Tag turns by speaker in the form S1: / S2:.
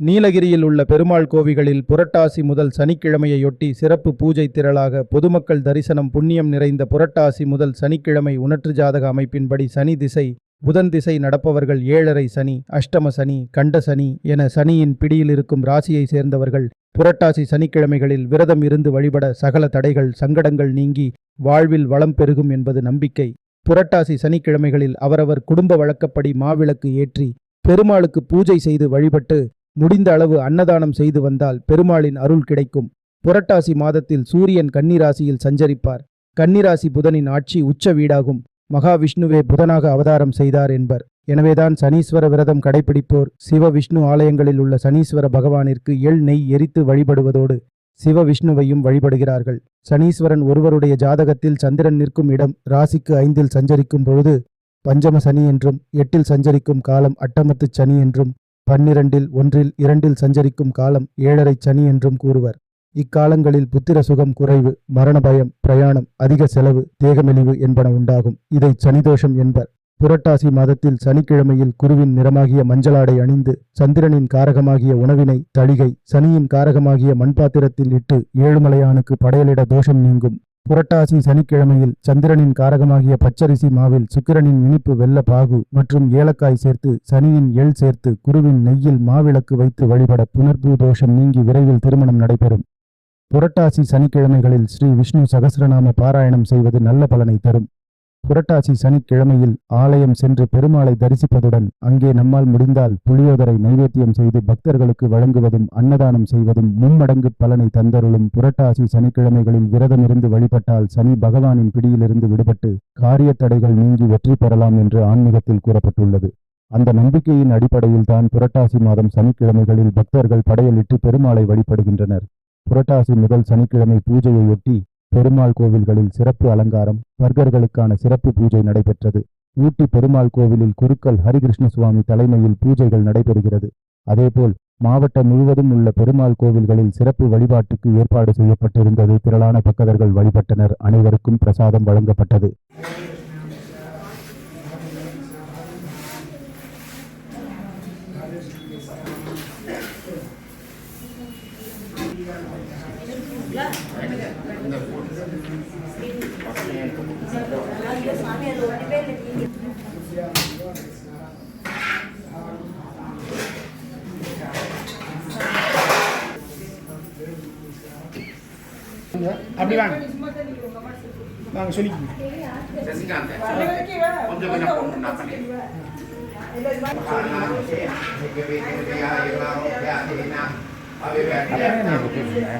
S1: நீலகிரியில் உள்ள பெருமாள் கோவில்களில் புரட்டாசி முதல் சனிக்கிழமையொட்டி சிறப்பு பூஜை திரளாக பொதுமக்கள் தரிசனம் புண்ணியம் நிறைந்த புரட்டாசி முதல் சனிக்கிழமை உணற்று ஜாதக அமைப்பின்படி சனி திசை புதன் திசை நடப்பவர்கள் ஏழரை சனி அஷ்டம சனி கண்ட சனி என சனியின் பிடியில் இருக்கும் ராசியை சேர்ந்தவர்கள் புரட்டாசி சனிக்கிழமைகளில் விரதம் இருந்து வழிபட சகல தடைகள் சங்கடங்கள் நீங்கி வாழ்வில் வளம் பெருகும் என்பது நம்பிக்கை. புரட்டாசி சனிக்கிழமைகளில் அவரவர் குடும்ப வழக்கப்படி மாவிளக்கு ஏற்றி பெருமாளுக்கு பூஜை செய்து வழிபட்டு முடிந்த அளவு அன்னதானம் செய்து வந்தால் பெருமாளின் அருள் கிடைக்கும். புரட்டாசி மாதத்தில் சூரியன் கன்னிராசியில் சஞ்சரிப்பார். கன்னிராசி புதனின் ஆட்சி உச்ச வீடாகும். மகாவிஷ்ணுவே புதனாக அவதாரம் செய்தார் என்பர். எனவேதான் சனீஸ்வர விரதம் கடைபிடிப்போர். சிவ விஷ்ணு ஆலயங்களில் உள்ள சனீஸ்வர பகவானிற்கு எள் நெய் எரித்து வழிபடுவதோடு சிவ விஷ்ணுவையும் வழிபடுகிறார்கள். சனீஸ்வரன் ஒருவருடைய ஜாதகத்தில் சந்திரன் நிற்கும் இடம் ராசிக்கு ஐந்தில் சஞ்சரிக்கும் பொழுது பஞ்சம சனி என்றும் எட்டில் சஞ்சரிக்கும் காலம் அட்டமத்துச் சனி என்றும் பன்னிரண்டில் ஒன்றில் இரண்டில் சஞ்சரிக்கும் காலம் ஏழரை சனி என்றும் கூறுவர். இக்காலங்களில் புத்திர சுகம் குறைவு மரண பயம் பிரயாணம் அதிக செலவு தேகமெலிவு என்பன உண்டாகும். இதை சனிதோஷம் என்பர். புரட்டாசி மாதத்தில் சனிக்கிழமையில் குருவின் நிறமாகிய மஞ்சளாடை அணிந்து சந்திரனின் காரகமாகிய உணவினை தளிகை சனியின் காரகமாகிய மண்பாத்திரத்தில் இட்டு ஏழுமலையானுக்கு படையலிட தோஷம் நீங்கும். புரட்டாசி சனிக்கிழமையில் சந்திரனின் காரகமாகிய பச்சரிசி மாவில் சுக்கிரனின் இனிப்பு வெள்ள பாகு மற்றும் ஏலக்காய் சேர்த்து சனியின் எள் சேர்த்து குருவின் நெய்யில் மாவிளக்கு வைத்து வழிபட புனர்பூ தோஷம் நீங்கி விரைவில் திருமணம் நடைபெறும். புரட்டாசி சனிக்கிழமைகளில் ஸ்ரீ விஷ்ணு சகசிரநாம பாராயணம் செய்வது நல்ல பலனை தரும். புரட்டாசி சனிக்கிழமையில் ஆலயம் சென்று பெருமாளை தரிசிப்பதுடன் அங்கே நம்மால் முடிந்தால் புளியோதரை நைவேத்தியம் செய்து பக்தர்களுக்கு வழங்குவதும் அன்னதானம் செய்வதும் மும்மடங்கு பலனை தந்தருளும் புரட்டாசி சனிக்கிழமைகளில் விரதமிருந்து வழிபட்டால் சனி பகவானின் பிடியிலிருந்து விடுபட்டு காரிய தடைகள் நீங்கி வெற்றி பெறலாம் என்று ஆன்மீகத்தில் கூறப்பட்டுள்ளது. அந்த நம்பிக்கையின் அடிப்படையில் தான் புரட்டாசி மாதம் சனிக்கிழமைகளில் பக்தர்கள் படையலிட்டு பெருமாளை வழிபடுகின்றனர். புரட்டாசி முதல் சனிக்கிழமை பூஜையையொட்டி பெருமாள் கோவில்களில் சிறப்பு அலங்காரம் வர்க்கர்களுக்கான சிறப்பு பூஜை நடைபெற்றது. ஊட்டி பெருமாள் கோவிலில் குருக்கள் ஹரிகிருஷ்ண சுவாமி தலைமையில் பூஜைகள் நடைபெறுகிறது. அதேபோல் மாவட்டம் முழுவதும் உள்ள பெருமாள் கோவில்களில் சிறப்பு வழிபாட்டுக்கு ஏற்பாடு செய்யப்பட்டிருந்தது. திரளான பக்தர்கள் வழிபட்டனர். அனைவருக்கும் பிரசாதம் வழங்கப்பட்டது.
S2: அப்படி வாங்க. வாங்க சொல்லிக்கோங்க.
S3: கொஞ்சம்.
S2: తెలియదు